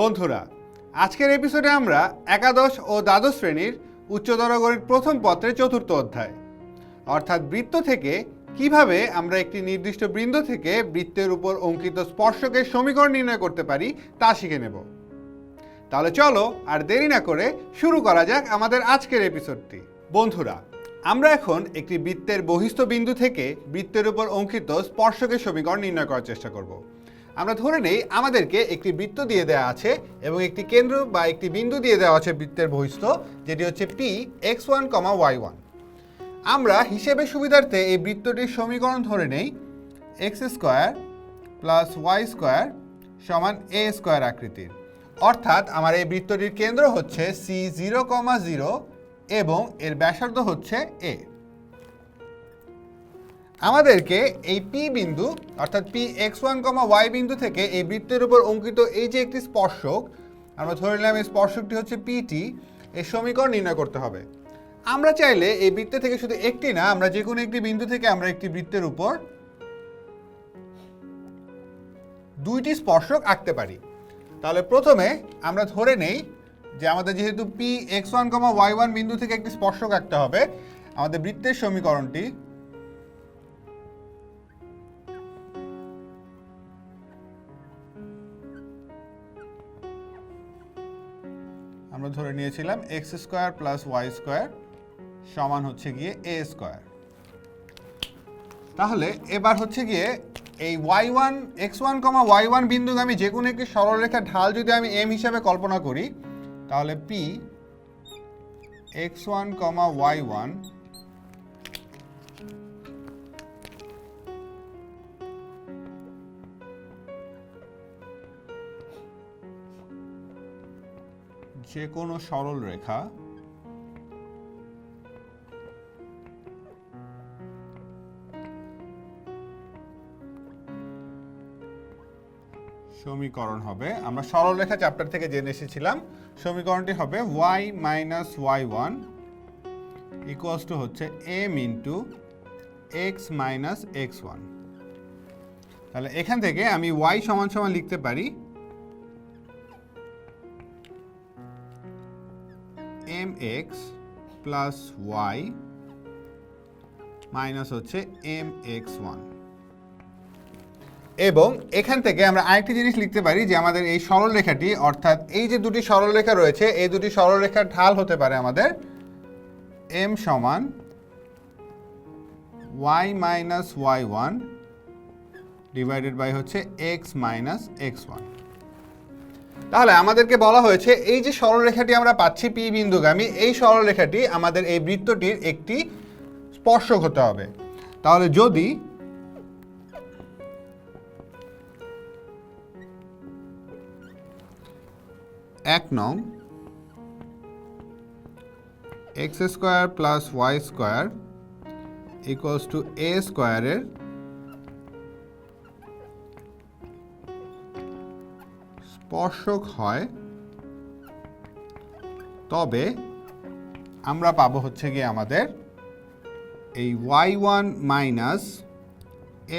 বন্ধুরা, আজকের এপিসোডে আমরা একাদশ ও দ্বাদশ শ্রেণির উচ্চতর গণিত প্রথম পত্রের চতুর্থ অধ্যায়, অর্থাৎ বৃত্ত থেকে কীভাবে আমরা একটি নির্দিষ্ট বৃন্দ থেকে বৃত্তের উপর অঙ্কিত স্পর্শকের সমীকরণ নির্ণয় করতে পারি তা শিখে নেব। তাহলে চলো আর দেরি না করে শুরু করা যাক আমাদের আজকের এপিসোডটি বন্ধুরা, আমরা এখন একটি বৃত্তের বহিস্থ বিন্দু থেকে বৃত্তের উপর অঙ্কিত স্পর্শকের সমীকরণ নির্ণয় করার চেষ্টা করব। আমরা ধরে নেই আমাদেরকে একটি বৃত্ত দিয়ে দেওয়া আছে এবং একটি কেন্দ্র বা একটি বিন্দু দিয়ে দেওয়া আছে বৃত্তের বহিস্থ, যেটি হচ্ছে P X one comma Y one আমরা হিসেবে সুবিধার্থে এই বৃত্তটির সমীকরণ ধরে নেই X square plus Y square সমান এ স্কোয়ার আকৃতির। অর্থাৎ আমার এই বৃত্তটির কেন্দ্র হচ্ছে সি জিরো কমা জিরো এবং এর ব্যাসার্ধ হচ্ছে এ আমাদেরকে এই পি বিন্দু, অর্থাৎ P X one comma Y বিন্দু থেকে এই বৃত্তের উপর অঙ্কিত এই যে একটি স্পর্শক, আমরা ধরে নিলাম এই স্পর্শকটি হচ্ছে পিটি এর সমীকরণ নির্ণয় করতে হবে। আমরা চাইলে এই বৃত্ত থেকে শুধু একটি না, আমরা যে কোনো একটি বিন্দু থেকে আমরা একটি বৃত্তের উপর দুইটি স্পর্শক আঁকতে পারি। তাহলে প্রথমে আমরা ধরে নেই যে আমাদের যেহেতু P X one comma Y one বিন্দু থেকে একটি স্পর্শক আঁকতে হবে, আমাদের বৃত্তের সমীকরণটি আমরা ধরে নিয়েছিলাম X square plus Y square সমান হচ্ছে গিয়ে এ স্কোয়ার। তাহলে এবার হচ্ছে গিয়ে এই Y one, X one comma Y one বিন্দুগামী যে কোনো একটি সরলরেখার ঢাল যদি আমি এম হিসাবে কল্পনা করি, তাহলে P X one comma Y one যে কোনো সরল রেখা সমীকরণ হবে। আমরা সরলরেখা চ্যাপ্টার থেকে জেনে এসেছিলাম। সমীকরণটি হবে Y minus Y one equals to হচ্ছে M into X minus X one তাহলে এখান থেকে আমি ওয়াই সমান সমান লিখতে পারি। M X plus Y minus হচ্ছে এম এক্স ওয়ান এবং এখান থেকে আমরা আরেকটি জিনিস লিখতে পারি যে আমাদের এই সরলরেখাটি, অর্থাৎ এই যে দুটি সরলরেখা রয়েছে, এই দুটি সরলরেখার ঢাল হতে পারে আমাদের এম সমান Y minus Y one divided by হচ্ছে এক্স মাইনাস এক্স ওয়ান তাহলে আমাদেরকে বলা হয়েছে, এই যে সরলরেখাটি আমরা পাচ্ছি পি বিন্দুগামী, এই সরলরেখাটি আমাদের এই বৃত্তটির একটি স্পর্শক হতে হবে। তাহলে যদি এক নং X square plus Y square equals to A স্কোয়ারের স্পর্শক হয়। তবে আমরা পাবো হচ্ছে গিয়ে আমাদের এই Y one minus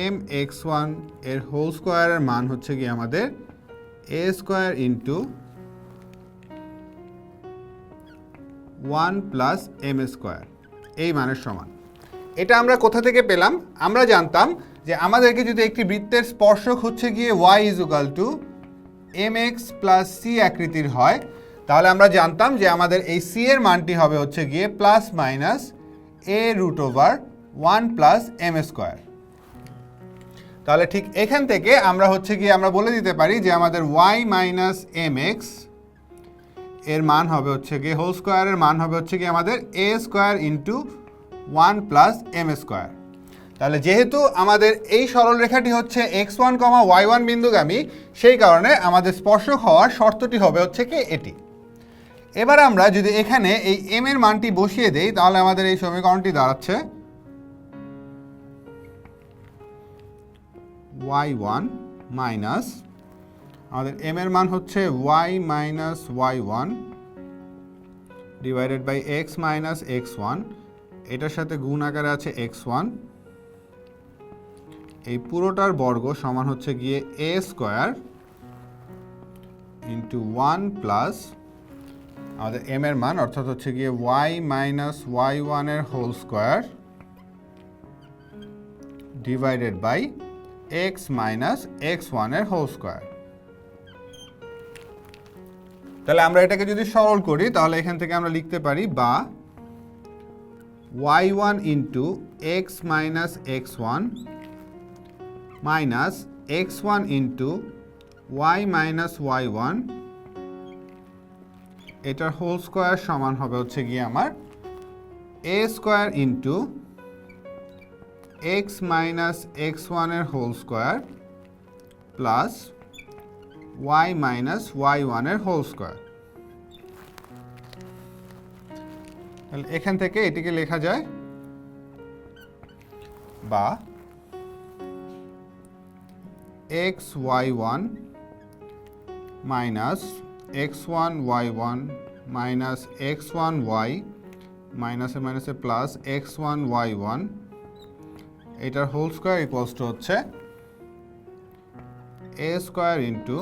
M X ওয়ানের হোল স্কোয়ারের মান হচ্ছে গিয়ে আমাদের A square into one plus M square এই মানের সমান। এটা আমরা কোথা থেকে পেলাম? আমরা জানতাম যে আমাদেরকে যদি একটি বৃত্তের স্পর্শক হচ্ছে গিয়ে Y equal to M X plus C আকৃতির হয়, তাহলে আমরা জানতাম যে আমাদের এই সি এর মানটি হবে হচ্ছে গিয়ে plus minus A root over one plus M square তাহলে ঠিক এখান থেকে আমরা হচ্ছে গিয়ে আমরা বলে দিতে পারি যে আমাদের ওয়াই মাইনাস এম এক্সের মান হবে হচ্ছে গিয়ে হোল স্কোয়ারের মান হবে হচ্ছে গিয়ে আমাদের A square into one plus M square তাহলে যেহেতু আমাদের এই সরলরেখাটি হচ্ছে X one comma Y one বিন্দুগামী, সেই কারণে আমাদের স্পর্শক হওয়ার শর্তটি হবে হচ্ছে কি এটি। এবার আমরা যদি এখানে এই এম এর মানটি বসিয়ে দেই, তাহলে আমাদের এই সমীকরণটি দাঁড়াচ্ছে ওয়াই ওয়ান মাইনাস, আমাদের এম এর মান হচ্ছে Y minus Y one divided by X minus X one, এটার সাথে গুণ আকারে আছে এক্স ওয়ান। এই পুরোটার বর্গ সমান হচ্ছে গিয়ে A square into one plus আমাদের এম এর মান, অর্থাৎ হচ্ছে গিয়ে ওয়াই মাইনাস ওয়াই ওয়ানের whole square divided by X minus X ওয়ানের হোল স্কোয়ার তাহলে আমরা এটাকে যদি সরল করি, তাহলে এখান থেকে আমরা লিখতে পারি বা Y one into X minus X one minus X one into Y minus Y one এটার হোল স্কোয়ার সমান হবে হচ্ছে গিয়ে আমার A square into X minus X ওয়ানের whole square plus Y minus Y ওয়ানের হোল স্কোয়ার এখান থেকে এটিকে লেখা যায় বা X Y one minus X one Y one minus X one Y মাইনাসে মাইনাসে plus X one Y one এটার হোল স্কোয়ার ইকুয়ালস টু হচ্ছে A square into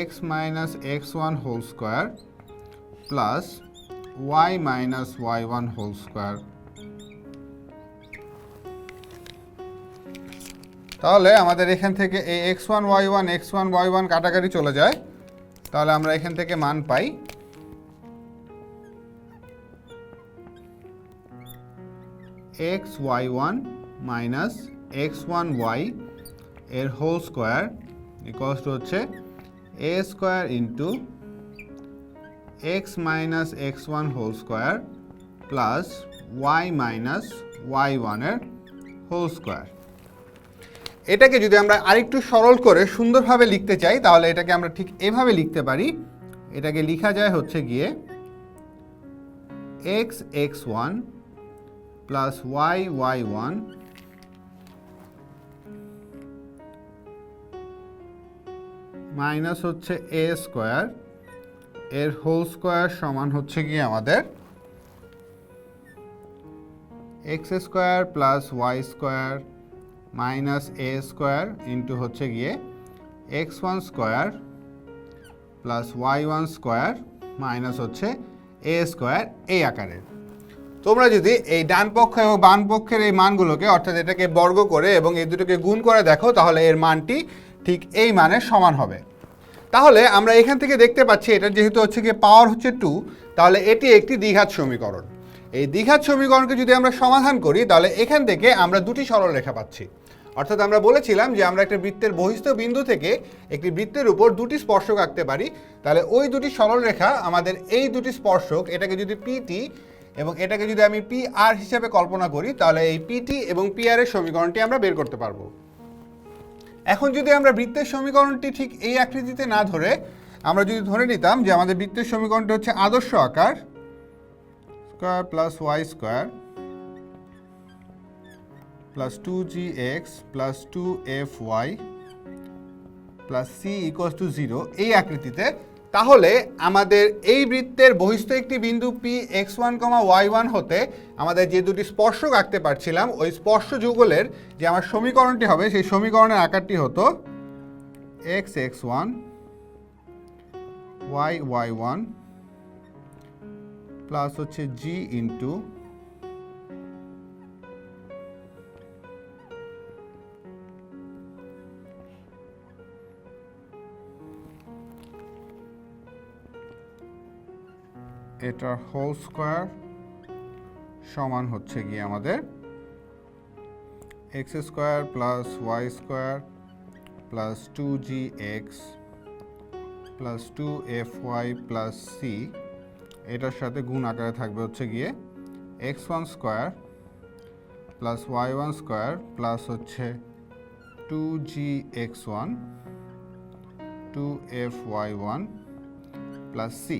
X minus X one whole square plus Y minus Y one whole square তাহলে আমাদের এখান থেকে এই X one, Y one, X one, Y one কাটাকাটি চলে যায়। তাহলে আমরা এখান থেকে মান পাই। X Y one minus X one Y এর হোল স্কোয়ার ইকোয়ালস টু হচ্ছে A square into X minus X one whole square plus Y minus Y ওয়ানের হোল স্কোয়ার। এটাকে যদি আমরা আরেকটু সরল করে সুন্দরভাবে লিখতে চাই, তাহলে এটাকে আমরা ঠিক এভাবে লিখতে পারি। এটাকে লেখা যায় হচ্ছে গিয়ে X X one plus Y Y one minus হচ্ছে এ স্কোয়ার এর হোল স্কোয়ার সমান হচ্ছে গিয়ে আমাদের X square plus Y square minus A square into হচ্ছে গিয়ে X one square plus Y one square minus হচ্ছে এ স্কোয়ার এই আকারের তোমরা যদি এই ডান পক্ষ এবং বাম পক্ষের এই মানগুলোকে, অর্থাৎ এটাকে বর্গ করে এবং এই দুটোকে গুণ করে দেখো, তাহলে এর মানটি ঠিক এই মানের সমান হবে। তাহলে আমরা এখান থেকে দেখতে পাচ্ছি, এটা যেহেতু হচ্ছে গিয়ে পাওয়ার হচ্ছে টু তাহলে এটি একটি দ্বিঘাত সমীকরণ। এই দ্বিঘাত সমীকরণকে যদি আমরা সমাধান করি, তাহলে এখান থেকে আমরা দুটি সরল রেখা পাচ্ছি। অর্থাৎ আমরা বলেছিলাম যে আমরা একটা বৃত্তের বহিস্থ বিন্দু থেকে একটি বৃত্তের উপর দুটি স্পর্শক আঁকতে পারি। তাহলে ওই দুটি সরল রেখা আমাদের এই দুটি স্পর্শক, এটাকে যদি পিটি এবং এটাকে যদি আমি পি আর হিসাবে কল্পনা করি, তাহলে এই পিটি এবং পি আর এর সমীকরণটি আমরা বের করতে পারব। এখন যদি আমরা বৃত্তের সমীকরণটি ঠিক এই আকৃতিতে না ধরে, আমরা যদি ধরে নিতাম যে আমাদের বৃত্তের সমীকরণটি হচ্ছে আদর্শ আকার square plus Y square plus two F Y plus C equals to zero এই আকৃতিতে। তাহলে আমাদের এই বৃত্তের বহিস্থ একটি বিন্দু P X one comma Y one হতে আমাদের যে দুটি স্পর্শক আঁকতে পারছিলাম, ওই স্পর্শ যুগলের যে আমার সমীকরণটি হবে, সেই সমীকরণের আকারটি হতো X X one Y Y one plus হচ্ছে জি ইন্টু এটার হোল স্কোয়ার সমান হচ্ছে গিয়ে আমাদের X square plus Y square plus two G X plus two F Y plus C এটার সাথে গুণ আকারে থাকবে হচ্ছে গিয়ে X one square plus Y one square plus হচ্ছে two G X one two F Y one plus C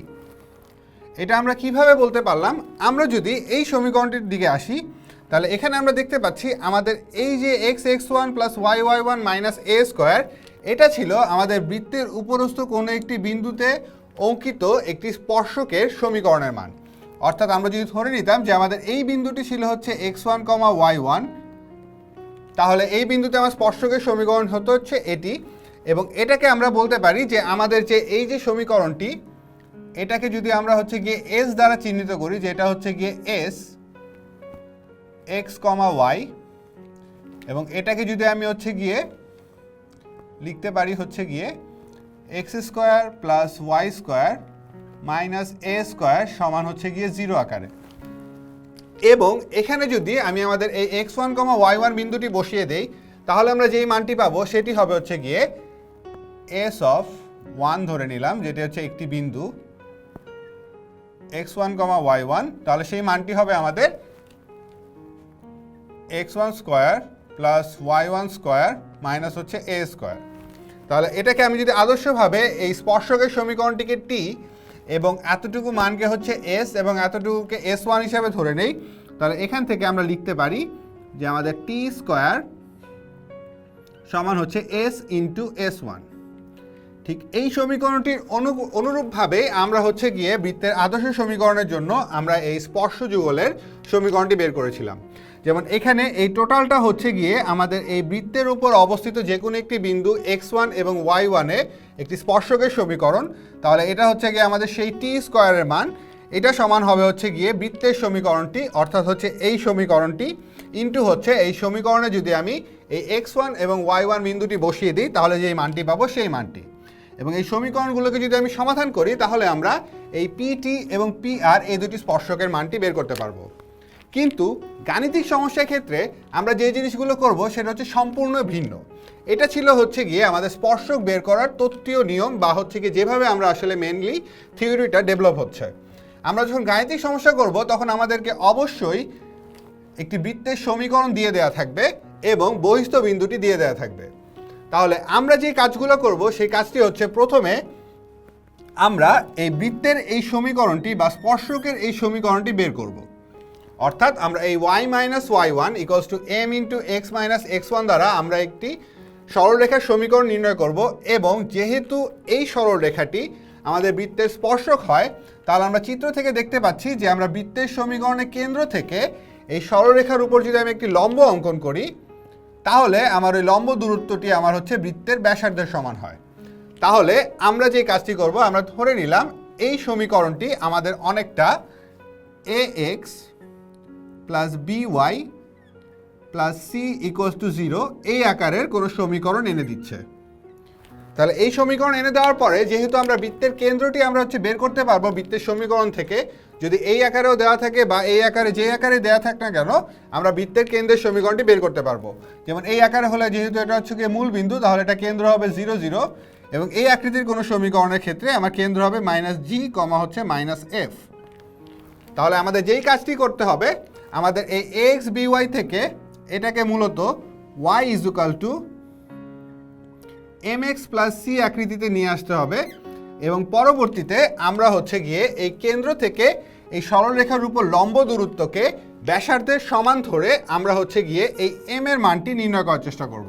এটা আমরা কীভাবে বলতে পারলাম? আমরা যদি এই সমীকরণটির দিকে আসি, তাহলে এখানে আমরা দেখতে পাচ্ছি আমাদের এই যে X X one plus Y Y one minus A square এটা ছিল আমাদের বৃত্তের উপরস্থ কোনো একটি বিন্দুতে অঙ্কিত একটি স্পর্শকের সমীকরণের মান। অর্থাৎ আমরা যদি ধরে নিতাম যে আমাদের এই বিন্দুটি ছিল হচ্ছে X one comma Y one তাহলে এই বিন্দুতে আমার স্পর্শকের সমীকরণ হতে হচ্ছে এটি। এবং এটাকে আমরা বলতে পারি যে আমাদের যে এই যে সমীকরণটি এটাকে যদি আমরা হচ্ছে গিয়ে এস দ্বারা চিহ্নিত করি, যেটা হচ্ছে গিয়ে এস এক্স কমা ওয়াই এবং এটাকে যদি আমি হচ্ছে গিয়ে লিখতে পারি হচ্ছে গিয়ে X square plus Y square minus A square সমান হচ্ছে গিয়ে জিরো আকারে। এবং এখানে যদি আমি আমাদের এই X one comma Y one বিন্দুটি বসিয়ে দেই, তাহলে আমরা যেই মানটি পাবো, সেটি হবে হচ্ছে গিয়ে এস অফ ওয়ান ধরে নিলাম, যেটি হচ্ছে একটি বিন্দু। X one comma Y one তাহলে সেই মানটি হবে আমাদের X one square plus Y one square minus হচ্ছে এ স্কোয়ার তাহলে এটাকে আমি যদি আদর্শভাবে এই স্পর্শকের সমীকরণটিকে টি এবং এতটুকু মানকে হচ্ছে এস এবং এতটুকুকে এস ওয়ান হিসাবে ধরে নেই, তাহলে এখান থেকে আমরা লিখতে পারি যে আমাদের টি স্কোয়ার সমান হচ্ছে এস ইন্টু এস ওয়ান ঠিক এই সমীকরণটির অনু, অনুরূপভাবে আমরা হচ্ছে গিয়ে বৃত্তের আদর্শ সমীকরণের জন্য আমরা এই স্পর্শ যুগলের সমীকরণটি বের করেছিলাম। যেমন এখানে এই টোটালটা হচ্ছে গিয়ে আমাদের এই বৃত্তের উপর অবস্থিত যে কোনো একটি বিন্দু এক্স ওয়ান এবং ওয়াই ওয়ানে একটি স্পর্শকের সমীকরণ। তাহলে এটা হচ্ছে গিয়ে আমাদের সেই টি স্কোয়ারের মান। এটা সমান হবে হচ্ছে গিয়ে বৃত্তের সমীকরণটি, অর্থাৎ হচ্ছে এই সমীকরণটি ইন্টু হচ্ছে এই সমীকরণে যদি আমি এই এক্স ওয়ান এবং ওয়াই ওয়ান বিন্দুটি বসিয়ে দিই, তাহলে যে মানটি পাবো সেই মানটি। এবং এই সমীকরণগুলোকে যদি আমি সমাধান করি, তাহলে আমরা এই পিটি এবং পি আর এই দুটি স্পর্শকের মানটি বের করতে পারব। কিন্তু গাণিতিক সমস্যার ক্ষেত্রে আমরা যে জিনিসগুলো করব, সেটা হচ্ছে সম্পূর্ণ ভিন্ন। এটা ছিল হচ্ছে গিয়ে আমাদের স্পর্শক বের করার তত্ত্বীয় নিয়ম বা হচ্ছে গিয়ে যেভাবে আমরা আসলে মেনলি থিওরিটা ডেভেলপ হচ্ছে। আমরা যখন গাণিতিক সমস্যা করব, তখন আমাদেরকে অবশ্যই একটি বৃত্তের সমীকরণ দিয়ে দেওয়া থাকবে এবং বহিস্থ বিন্দুটি দিয়ে দেওয়া থাকবে। তাহলে আমরা যে কাজগুলো করব, সেই কাজটি হচ্ছে প্রথমে আমরা এই বৃত্তের এই সমীকরণটি বা স্পর্শকের এই সমীকরণটি বের করব। অর্থাৎ আমরা এই Y minus Y one equals to M into X minus X one দ্বারা আমরা একটি সরলরেখার সমীকরণ নির্ণয় করব এবং যেহেতু এই সরলরেখাটি আমাদের বৃত্তের স্পর্শক হয়, তাহলে আমরা চিত্র থেকে দেখতে পাচ্ছি যে আমরা বৃত্তের সমীকরণের কেন্দ্র থেকে এই সরলরেখার উপর যদি আমি একটি লম্ব অঙ্কন করি তাহলে আমার ওই লম্ব দূরত্বটি আমার হচ্ছে বৃত্তের ব্যাসার্ধের সমান হয়। তাহলে আমরা যে কাজটি করব, আমরা ধরে নিলাম এই সমীকরণটি আমাদের অনেকটা A X plus B Y plus C equals to zero এই আকারের কোনো সমীকরণ এনে দিচ্ছে। তাহলে এই সমীকরণ এনে দেওয়ার পরে যেহেতু আমরা বৃত্তের কেন্দ্রটি আমরা হচ্ছে বের করতে পারব বৃত্তের সমীকরণ থেকে, যদি এই আকারেও দেওয়া থাকে বা এই আকারে যে আকারে দেওয়া থাক না কেন, আমরা বৃত্তের কেন্দ্রের সমীকরণটি বের করতে পারব। যেমন এই আকারে হলে যেহেতু এটা হচ্ছে গিয়ে মূল বিন্দু, তাহলে এটা কেন্দ্র হবে জিরো জিরো এবং এই আকৃতির কোনো সমীকরণের ক্ষেত্রে আমার কেন্দ্র হবে মাইনাস জি কমা হচ্ছে মাইনাস এফ। তাহলে আমাদের যেই কাজটি করতে হবে, আমাদের এই এক্স বিওয়াই থেকে এটাকে মূলত Y equal to M X plus C আকৃতিতে নিয়ে আসতে হবে এবং পরবর্তীতে আমরা হচ্ছে গিয়ে এই কেন্দ্র থেকে এই সরলরেখার উপর লম্ব দূরত্বকে ব্যাসার্ধের সমান ধরে আমরা হচ্ছে গিয়ে এই এম এর মানটি নির্ণয় করার চেষ্টা করব।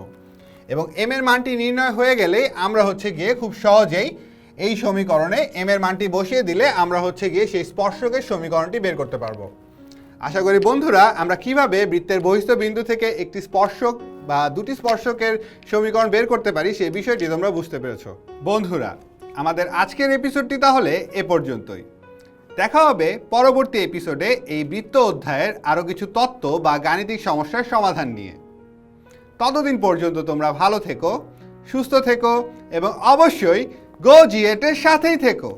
এবং এম এর মানটি নির্ণয় হয়ে গেলেই আমরা হচ্ছে গিয়ে খুব সহজেই এই সমীকরণে এম এর মানটি বসিয়ে দিলে আমরা হচ্ছে গিয়ে সেই স্পর্শকের সমীকরণটি বের করতে পারব। আশা করি বন্ধুরা, আমরা কীভাবে বৃত্তের বহিস্থ বিন্দু থেকে একটি স্পর্শক বা দুটি স্পর্শকের সমীকরণ বের করতে পারি সেই বিষয়টি তোমরা বুঝতে পেরেছ। বন্ধুরা, আমাদের আজকের এপিসোডটি তাহলে এ পর্যন্তই। দেখা হবে পরবর্তী এপিসোডে এই বৃত্ত অধ্যায়ের আরও কিছু তত্ত্ব বা গাণিতিক সমস্যার সমাধান নিয়ে। ততদিন পর্যন্ত তোমরা ভালো থেকো, সুস্থ থেকো এবং অবশ্যই গো জিয়েটের সাথেই থেকো।